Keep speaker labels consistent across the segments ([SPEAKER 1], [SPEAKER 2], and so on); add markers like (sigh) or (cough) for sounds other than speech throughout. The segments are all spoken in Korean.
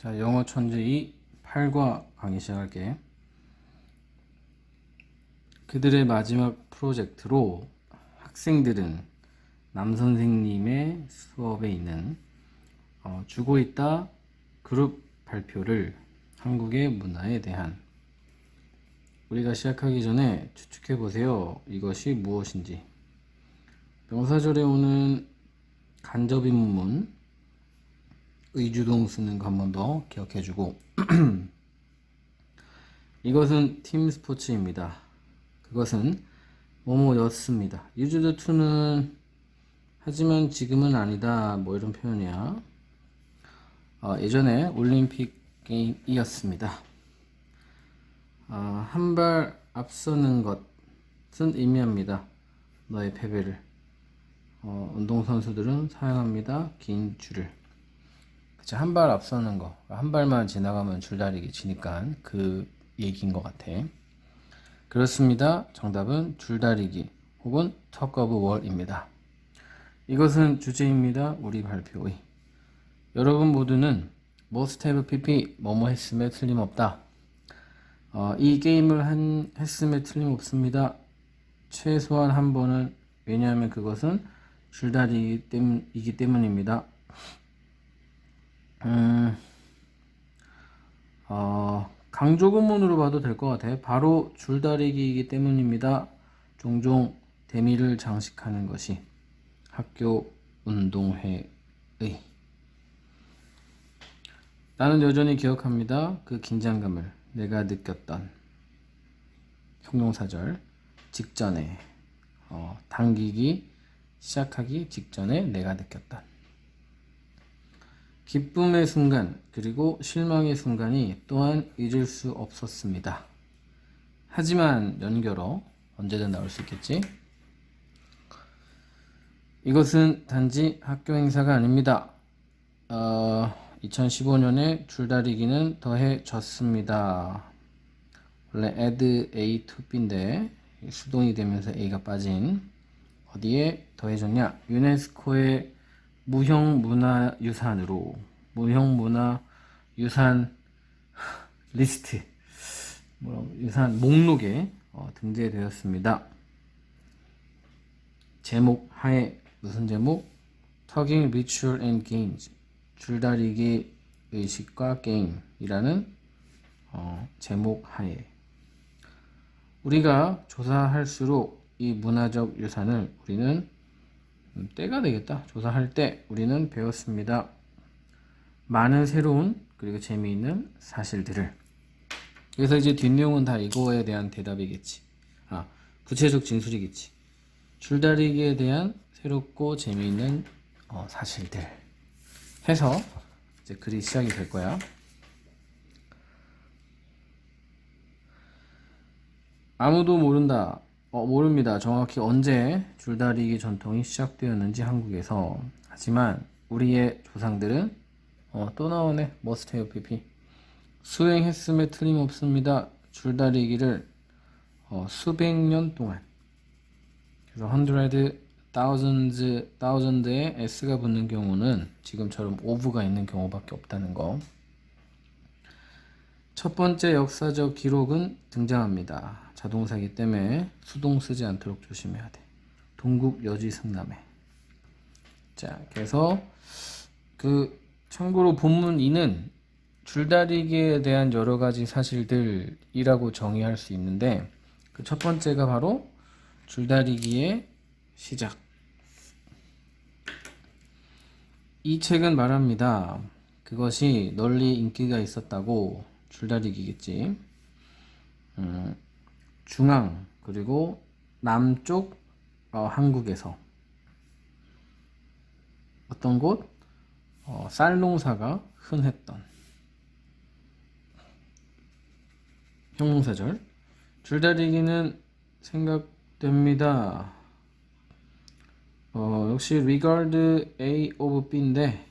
[SPEAKER 1] 자, 영어 천재 2 8과 강의 시작할게. 그들의 마지막 프로젝트로 학생들은 남 선생님의 수업에 있는 어, 주고 있다 그룹 발표를 한국의 문화에 대한 우리가 시작하기 전에 추측해 보세요. 이것이 무엇인지. 명사절에 오는 간접인 문문 의주동 쓰는 거 한 번 더 기억해 주고 (clears throat) 이것은 팀 스포츠입니다. 그것은 뭐뭐였습니다. 유즈드 투는 하지만 지금은 아니다 뭐 이런 표현이야. 어, 예전에 올림픽 게임이었습니다. 어, 한발 앞서는 것은 의미합니다. 너의 패배를. 어, 운동선수들은 사용합니다. 긴 줄을. 한 발 앞서는 거. 한 발만 지나가면 줄다리기 지니까 그 얘기인 것 같아. 그렇습니다. 정답은 줄다리기 혹은 턱 오브 월입니다. 이것은 주제입니다. 우리 발표의. 여러분 모두는 must have pp 뭐뭐 했음에 틀림없다. 어, 이 게임을 한 했음에 틀림없습니다. 최소한 한 번은 왜냐하면 그것은 줄다리기 때문이기 때문입니다. 음, 어, 강조구문으로 봐도 될 것 같아요. 바로 줄다리기이기 때문입니다. 종종 대미를 장식하는 것이 학교 운동회의 나는 여전히 기억합니다. 그 긴장감을 내가 느꼈던 형용사절 직전에 어, 당기기 시작하기 직전에 내가 느꼈던 기쁨의 순간 그리고 실망의 순간이 또한 잊을 수 없었습니다. 하지만 연결어 언제든 나올 수 있겠지. 이것은 단지 학교 행사가 아닙니다. 어, 2015년에 줄다리기는 더해졌습니다. 원래 add a to b인데 수동이 되면서 a가 빠진 어디에 더해졌냐? 유네스코의 무형 문화 유산으로 무형 문화 유산 리스트 뭐라고 유산 목록에 어, 등재되었습니다. 제목 하에 무슨 제목? Talking Ritual and Games 줄다리기 의식과 게임이라는 어, 제목 하에 우리가 조사할수록 이 문화적 유산을 우리는 음, 때가 되겠다. 조사할 때 우리는 배웠습니다. 많은 새로운 그리고 재미있는 사실들을. 그래서 이제 뒷내용은 다 이거에 대한 대답이겠지. 아, 구체적 진술이겠지. 줄다리기에 대한 새롭고 재미있는 어, 사실들 해서 이제 글이 시작이 될 거야. 아무도 모른다. 어, 모릅니다. 정확히 언제 줄다리기 전통이 시작되었는지 한국에서. 하지만 우리의 조상들은 어, 또 나오네. 머스테어 PP. 수행했음에 틀림없습니다. 줄다리기를 어, 수백 년 동안. 그래서 hundred, thousands, thousand에 s가 붙는 경우는 지금처럼 ove가 있는 경우밖에 없다는 거. 첫 번째 역사적 기록은 등장합니다. 자동사기 때문에 수동 쓰지 않도록 조심해야 돼. 동국 여지 승남해. 자, 그래서 그 참고로 본문 2는 줄다리기에 대한 여러 가지 사실들이라고 정의할 수 있는데 그 첫 번째가 바로 줄다리기의 시작. 이 책은 말합니다. 그것이 널리 인기가 있었다고 줄다리기겠지. 음, 중앙 그리고 남쪽 어, 한국에서. 어떤 곳? 어, 쌀 농사가 흔했던. 형용사절. 줄다리기는 생각됩니다. 어, 역시 regard A of B인데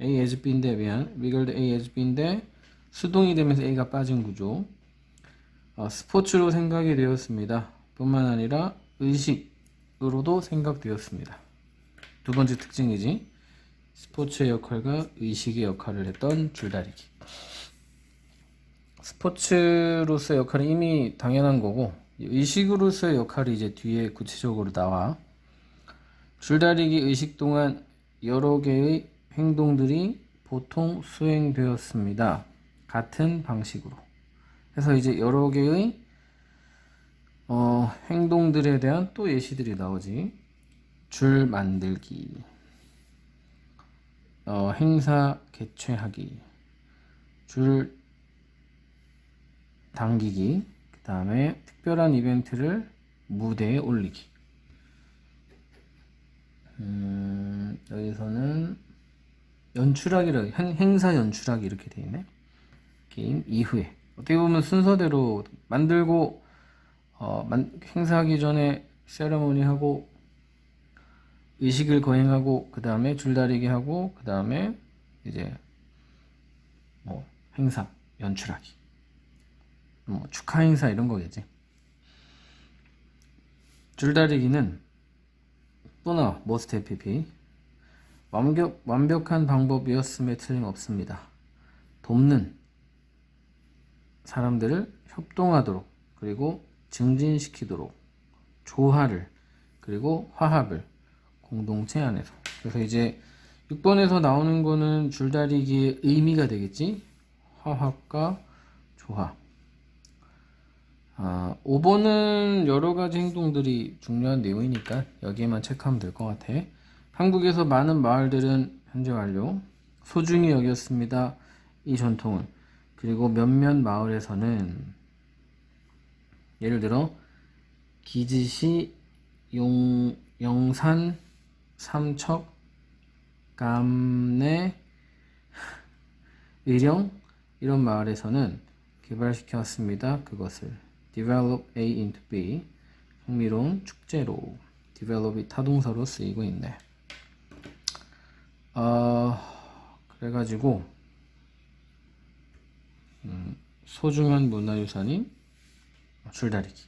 [SPEAKER 1] A as B인데 미안. regard A as B인데 수동이 되면서 A가 빠진 구조. 어, 스포츠로 생각이 되었습니다. 뿐만 아니라 의식으로도 생각되었습니다. 두 번째 특징이지. 스포츠의 역할과 의식의 역할을 했던 줄다리기. 스포츠로서의 역할이 이미 당연한 거고 의식으로서의 역할이 이제 뒤에 구체적으로 나와 줄다리기 의식 동안 여러 개의 행동들이 보통 수행되었습니다. 같은 방식으로. 그래서 이제 여러 개의 어, 행동들에 대한 또 예시들이 나오지. 줄 만들기, 어, 행사 개최하기, 줄 당기기, 그 다음에 특별한 이벤트를 무대에 올리기. 음, 여기서는 연출하기라 행- 행사 연출하기 이렇게 돼 있네. 게임 이후에 어떻게 보면 순서대로 만들고 어, 만, 행사하기 전에 세레모니 하고 의식을 거행하고 그 다음에 줄다리기 하고 그 다음에 이제 뭐 행사 연출하기 뭐 축하 행사 이런 거겠지. 줄다리기는 또나 머스트 FPP 완벽, 완벽한 방법이었음에 틀림없습니다. 돕는 사람들을 협동하도록 그리고 증진시키도록 조화를 그리고 화합을 공동체 안에서 그래서 이제 6번에서 나오는 거는 줄다리기의 의미가 되겠지 화합과 조화 아, 5번은 여러 가지 행동들이 중요한 내용이니까 여기에만 체크하면 될 것 같아. 한국에서 많은 마을들은 현재 완료. 소중히 여겼습니다. 이 전통을. 그리고 몇몇 마을에서는 예를 들어 기지시 용, 영산 삼척 감내 의령 이런 마을에서는 개발시켜 왔습니다. 그것을 develop A into B 흥미로운 축제로 develop이 타동사로 쓰이고 있네. 어, 그래가지고 음, 소중한 문화유산인 줄다리기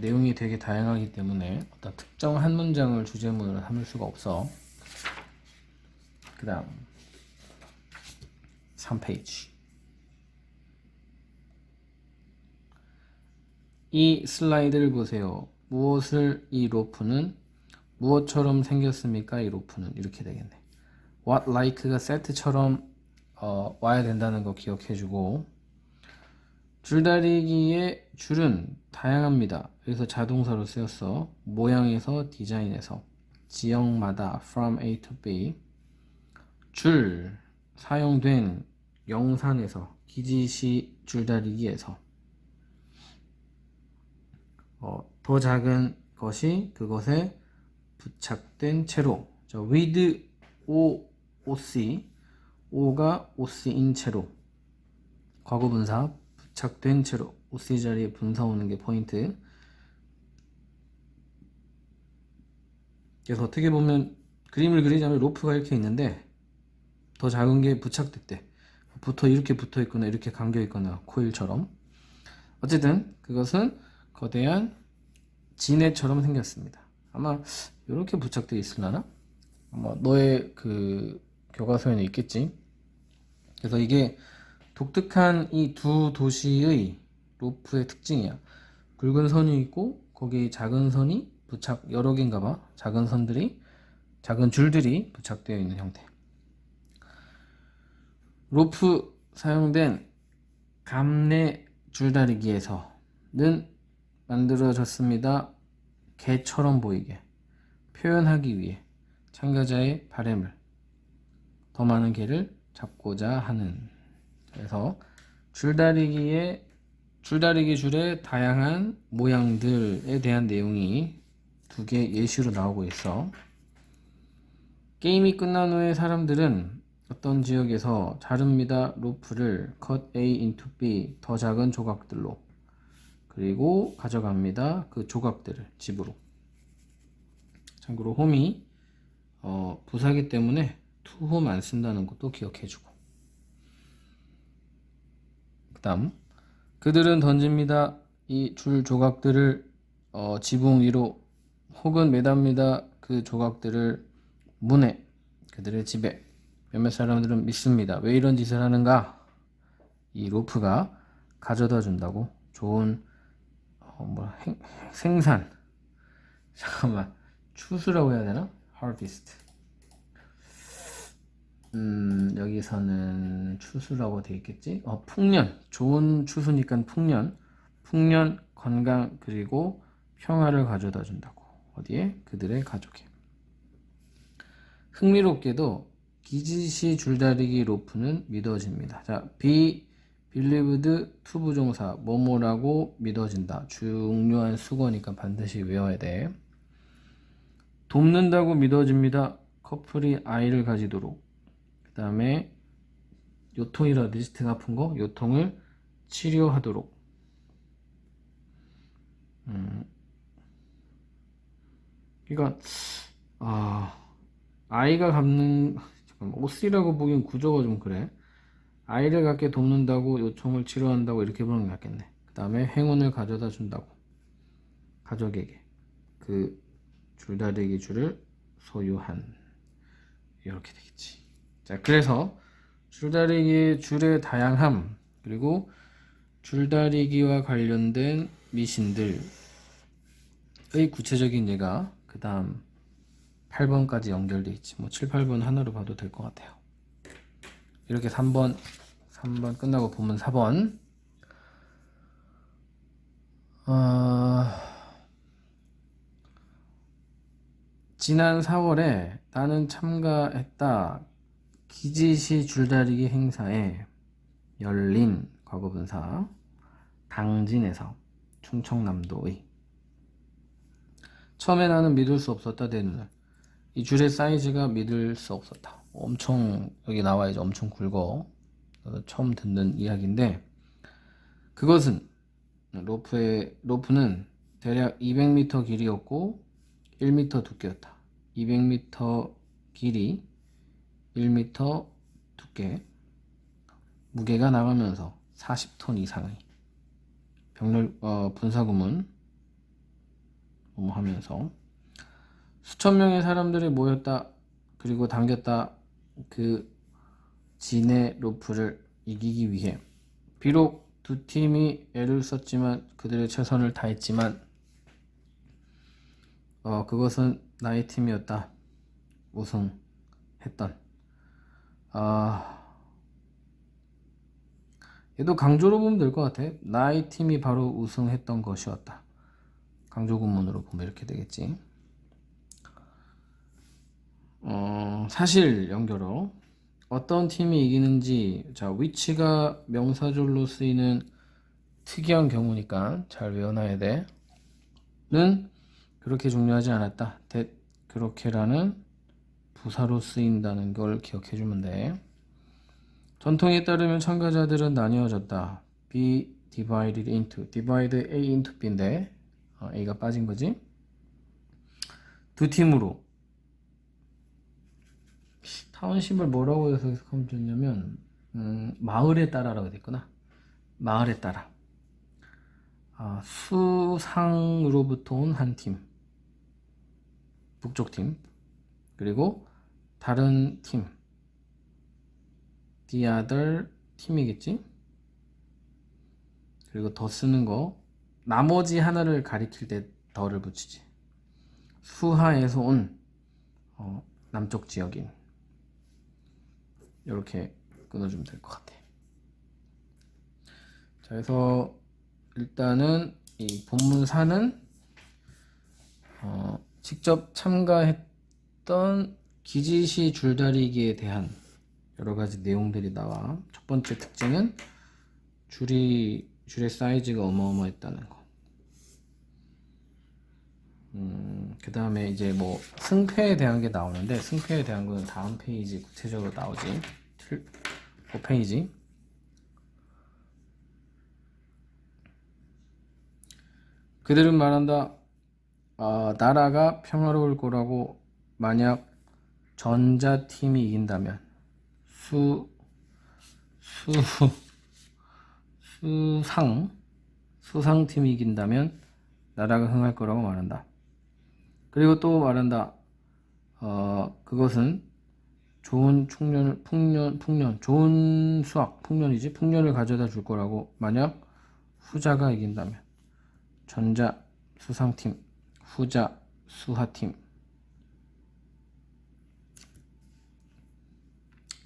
[SPEAKER 1] 내용이 되게 다양하기 때문에 어떤 특정 한 문장을 주제문으로 삼을 수가 없어. 그 다음 3페이지 이 슬라이드를 보세요. 무엇을 이 로프는 무엇처럼 생겼습니까? 이 로프는 이렇게 되겠네. What like가 세트처럼 어, 와야 된다는 거 기억해주고. 줄다리기의 줄은 다양합니다. 그래서 자동사로 쓰였어. 모양에서 디자인에서. 지역마다 from A to B. 줄 사용된 영산에서 기지시 줄다리기에서. 어, 더 작은 것이 그것에 부착된 채로. 자, with o oc o가 oc인 채로 과거분사 부착된 채로 oc 자리에 분사 오는 게 포인트 그래서 어떻게 보면 그림을 그리자면 로프가 이렇게 있는데 더 작은 게 부착됐대 붙어 이렇게 붙어 있거나 이렇게 감겨 있거나 코일처럼 어쨌든 그것은 거대한 지네처럼 생겼습니다. 아마 이렇게 부착되어 있으려나? 아마 너의 그 교과서에는 있겠지. 그래서 이게 독특한 이 두 도시의 로프의 특징이야. 굵은 선이 있고 거기 작은 선이 부착 여러 개인가 봐. 작은 선들이 작은 줄들이 부착되어 있는 형태. 로프 사용된 감내 줄다리기에서는 만들어졌습니다. 개처럼 보이게 표현하기 위해 참가자의 바램을 더 많은 개를 잡고자 하는 그래서 줄다리기의 줄다리기 줄의 다양한 모양들에 대한 내용이 두 개 예시로 나오고 있어. 게임이 끝난 후에 사람들은 어떤 지역에서 자릅니다 로프를 cut A into B 더 작은 조각들로 그리고 가져갑니다. 그 조각들을 집으로. 참고로 홈이 어, 부사기 때문에 투홈 안 쓴다는 것도 기억해주고. 그 다음 그들은 던집니다. 이 줄 조각들을 어, 지붕 위로 혹은 매답니다. 그 조각들을 문에 그들의 집에 몇몇 사람들은 믿습니다. 왜 이런 짓을 하는가? 이 로프가 가져다 준다고 좋은 어, 뭐 행- 생산 (laughs) 잠깐만 추수라고 해야 되나? harvest 음 여기서는 추수라고 돼 있겠지? 어 풍년 좋은 추수니까 풍년 풍년 건강 그리고 평화를 가져다 준다고 어디에? 그들의 가족에 흥미롭게도 기지시 줄다리기 로프는 믿어집니다. 자, be believed to 부정사 뭐뭐라고 믿어진다. 중요한 수거니까 반드시 외워야 돼. 돕는다고 믿어집니다. 커플이 아이를 가지도록. 그 다음에 요통이라든지 등 아픈 거 요통을 치료하도록. 음. 그러니까 아 아이가 잠깐만 옷이라고 보기엔 구조가 좀 그래. 아이를 갖게 돕는다고 요청을 치료한다고 이렇게 보는 게 낫겠네. 그 다음에 행운을 가져다 준다고 가족에게 그 줄다리기 줄을 소유한 이렇게 되겠지. 자 그래서 줄다리기 줄의 다양함 그리고 줄다리기와 관련된 미신들의 구체적인 예가 그 다음 8번까지 연결돼 있지. 뭐 7, 8번 하나로 봐도 될 것 같아요. 이렇게 3번, 3번 끝나고 보면 4번. 어... 지난 4월에 나는 참가했다. 기지시 줄다리기 행사에 열린 과거분사 당진에서 충청남도의 처음에 나는 믿을 수 없었다 내 눈을 이 줄의 사이즈가 믿을 수 없었다. 엄청 여기 나와 이제 엄청 굵어. 어, 처음 듣는 이야기인데 그것은 로프의 로프는 대략 200m 길이였고 1m 두께였다. 200m 길이, 1m 두께, 무게가 나가면서 40톤 이상의 병렬 어, 분사구문 뭐 하면서 수천 명의 사람들이 모였다 그리고 당겼다 그 진의 로프를 이기기 위해 비록 두 팀이 애를 썼지만 그들의 최선을 다했지만 어 그것은 나의 팀이었다 우승했던 아 얘도 강조로 보면 될 것 같아. 나의 팀이 바로 우승했던 것이었다. 강조 구문으로 보면 이렇게 되겠지. 어, 사실 연결어. 어떤 팀이 이기는지 자 위치가 명사절로 쓰이는 특이한 경우니까 잘 외워놔야 돼 는 그렇게 중요하지 않았다. that 그렇게라는 부사로 쓰인다는 걸 기억해 주면 돼. 전통에 따르면 참가자들은 나뉘어졌다. Be divided into divide A into B인데 어, A가 빠진 거지? 두 팀으로. 타운십을 뭐라고 해서 해석하면 음, 마을에 따라라고 됐구나. 마을에 따라. 아, 수상으로부터 온 한 팀. 북쪽 팀. 그리고 다른 팀. The other 팀이겠지? 그리고 더 쓰는 거. 나머지 하나를 가리킬 때 더를 붙이지. 수하에서 온 어, 남쪽 지역인. 이렇게 끊어주면 될 것 같아. 자, 그래서 일단은 이 본문사는 어, 직접 참가했던 기지시 줄다리기에 대한 여러 가지 내용들이 나와. 첫 번째 특징은 줄이 줄의 사이즈가 어마어마했다는 거. 음, 그 다음에 이제 뭐 승패에 대한 게 나오는데 승패에 대한 거는 다음 페이지 구체적으로 나오지. 5페이지. 그들은 말한다. 아, 나라가 평화로울 거라고 만약 전자팀이 이긴다면 수, 수, 수상, 수상팀이 이긴다면 나라가 흥할 거라고 말한다. 그리고 또 말한다. 어, 그것은 좋은 풍년, 풍년, 풍년, 좋은 수학, 풍년이지, 풍년을 가져다 줄 거라고 만약 후자가 이긴다면 전자 수상팀, 후자 수하팀.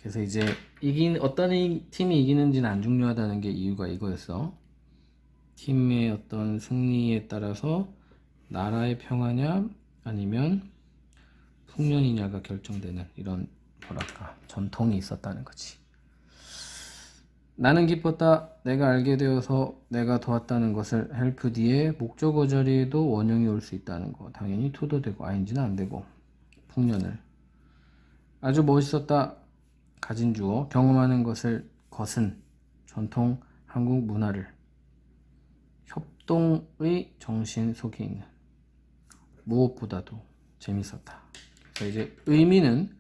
[SPEAKER 1] 그래서 이제 이긴 어떤 이- 팀이 이기는지는 안 중요하다는 게 이유가 이거였어. 팀의 어떤 승리에 따라서 나라의 평화냐 아니면 풍년이냐가 결정되는 이런 뭐랄까 전통이 있었다는 거지. 나는 기뻤다. 내가 알게 되어서 내가 도왔다는 것을 헬프 뒤에 목적어 자리에도 원형이 올 수 있다는 거. 당연히 to도 되고 ing는 안 되고 풍년을 아주 멋있었다. 가진 주어 경험하는 것을 것은 전통 한국 문화를 협동의 정신 속에 있는 무엇보다도 재밌었다. 그래서 이제 의미는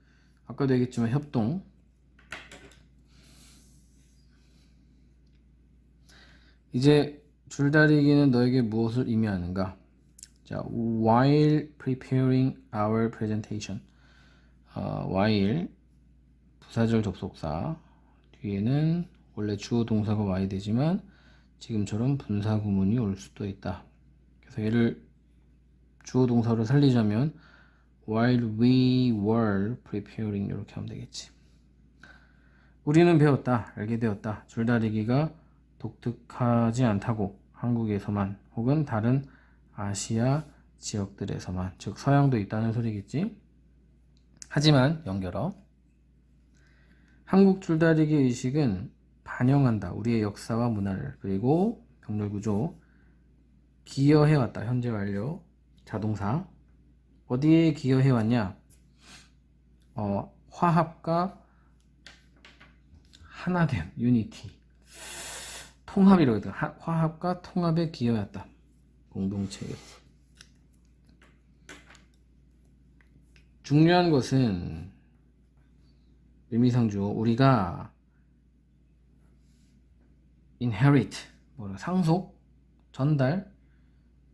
[SPEAKER 1] 아까도 얘기했지만 협동 이제 줄다리기는 너에게 무엇을 의미하는가? 자, while preparing our presentation. 어, while 부사절 접속사 뒤에는 원래 주어 동사가 와야 되지만 지금처럼 분사 구문이 올 수도 있다. 그래서 얘를 주어 동사로 살리자면 while we were preparing 이렇게 하면 되겠지. 우리는 배웠다, 알게 되었다. 줄다리기가 독특하지 않다고 한국에서만 혹은 다른 아시아 지역들에서만 즉 서양도 있다는 소리겠지. 하지만 연결어 한국 줄다리기 의식은 반영한다. 우리의 역사와 문화를. 그리고 병렬 구조. 기여해 왔다. 현재 완료. 자동사. 어디에 기여해 왔냐? 어, 화합과 하나됨 유니티. 통합이라고 해도 화합과 통합에 기여했다. 공동체에. 중요한 것은 의미상 주어 우리가 inherit 뭐라 상속 전달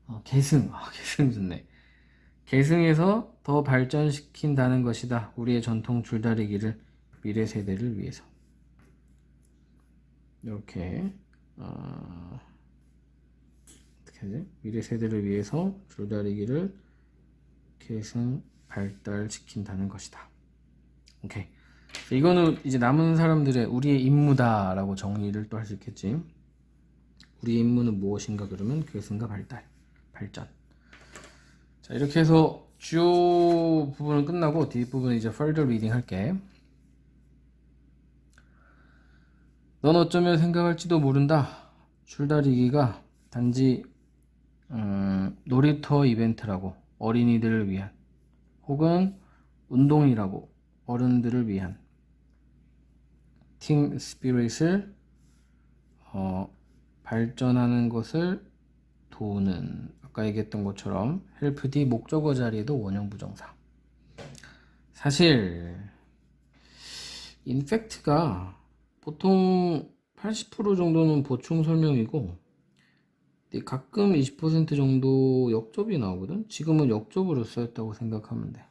[SPEAKER 1] 어, 계승. 아, (laughs) 계승 좋네. 계승해서 더 발전시킨다는 것이다. 우리의 전통 줄다리기를 미래 세대를 위해서. 이렇게 어, 어떻게 하지? 미래 세대를 위해서 줄다리기를 계승 발달시킨다는 것이다. 오케이 이거는 이제 남은 사람들의 우리의 임무다라고 정리를 또 할 수 있겠지. 우리의 임무는 무엇인가 그러면 계승과 발달, 발전. 자 이렇게 해서 주요 부분은 끝나고 뒷 부분 이제 further reading 할게. 넌 어쩌면 생각할지도 모른다. 줄다리기가 단지 음, 놀이터 이벤트라고 어린이들을 위한 혹은 운동이라고 어른들을 위한 팀 스피릿을 어, 발전하는 것을 도우는 아까 얘기했던 것처럼 헬프 D 목적어 자리에도 원형 부정사. 사실 인팩트가 보통 80% 정도는 보충 설명이고 가끔 20% 정도 역접이 나오거든? 지금은 역접으로 쓰였다고 생각하면 돼.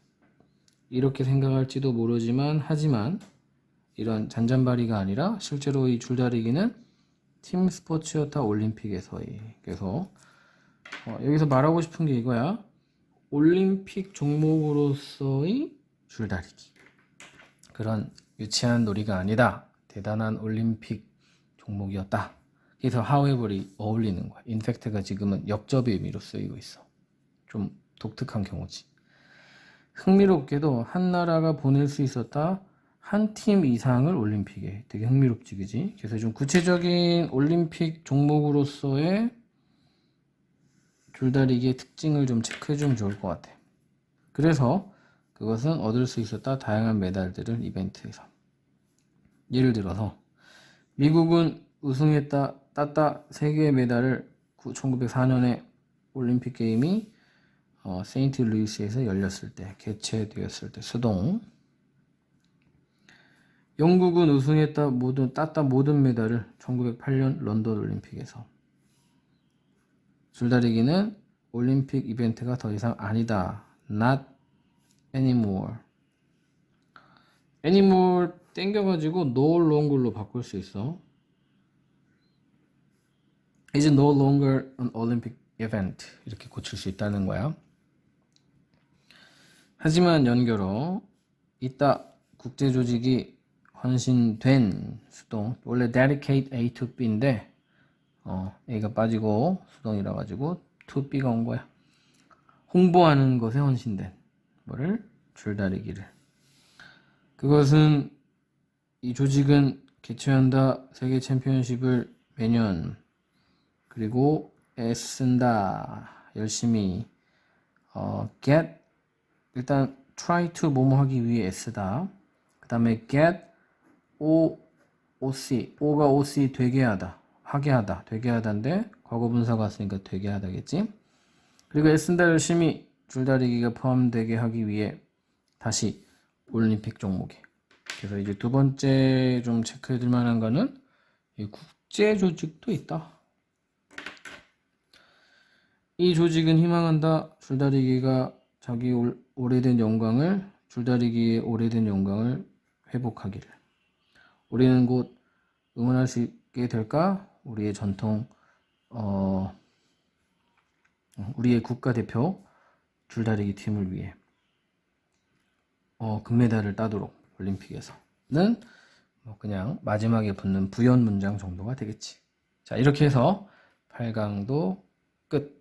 [SPEAKER 1] 이렇게 생각할지도 모르지만 하지만 이런 잔잔바리가 아니라 실제로 이 줄다리기는 팀 스포츠였다 올림픽에서의. 그래서 어, 여기서 말하고 싶은 게 이거야. 올림픽 종목으로서의 줄다리기. 그런 유치한 놀이가 아니다. 대단한 올림픽 종목이었다. 그래서 however이 어울리는 거야. 인팩트가 지금은 역접의 의미로 쓰이고 있어. 좀 독특한 경우지. 흥미롭게도 한 나라가 보낼 수 있었다 한 팀 이상을 올림픽에 되게 흥미롭지 그지? 그래서 좀 구체적인 올림픽 종목으로서의 줄다리기의 특징을 좀 체크해 주면 좋을 것 같아. 그래서 그것은 얻을 수 있었다 다양한 메달들을 이벤트에서. 예를 들어서 미국은 우승했다 땄다 세 개의 메달을 1904년에 올림픽 게임이 어, 세인트 루이스에서 열렸을 때 개최되었을 때 수동 영국은 우승했다 모든 땄다 모든 메달을 1908년 런던 올림픽에서 줄다리기는 올림픽 이벤트가 더 이상 아니다 not anymore anymore 땡겨가지고 no longer로 바꿀 수 있어 is no longer an Olympic event. 이렇게 고칠 수 있다는 거야. 하지만 연결어 이따 국제 조직이 헌신된 수동 원래 dedicate A to B인데 어, A가 빠지고 수동이라 가지고 to B가 온 거야. 홍보하는 것에 헌신된 뭐를 줄다리기를. 그것은 이 조직은 개최한다 세계 챔피언십을 매년 그리고 애쓴다 열심히 어, get 일단 try to 뭐뭐 하기 위해 애쓰다 그 다음에 get o oc o가 oc 되게 하다 하게 하다 되게 하다인데 과거 분사가 왔으니까 되게 하다겠지 그리고 애쓴다 열심히 줄다리기가 포함되게 하기 위해 다시 올림픽 종목에 그래서 이제 두 번째 좀 체크해 둘 만한 거는 이 국제 조직도 있다. 이 조직은 희망한다. 줄다리기가 자기 올- 오래된 영광을 줄다리기의 오래된 영광을 회복하기를. 우리는 곧 응원할 수 있게 될까? 우리의 전통 어 우리의 국가대표 줄다리기 팀을 위해 어, 금메달을 따도록 올림픽에서는 뭐 그냥 마지막에 붙는 부연 문장 정도가 되겠지. 자, 이렇게 해서 8강도 끝.